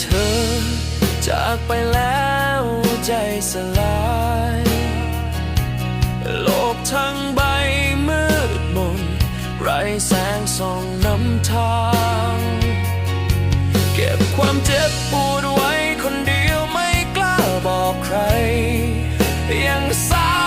เธอ จากไปแล้วใจสลาย โลกทั้งใบมืดมนไรแสงส่องนำทาง เก็บความเจ็บปวดไว้คนเดียวไม่กล้าบอกใคร ยังเศร้า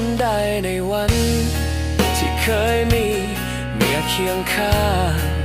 ำได้ในวัน ที่เคยมีเมียเคียงข้าง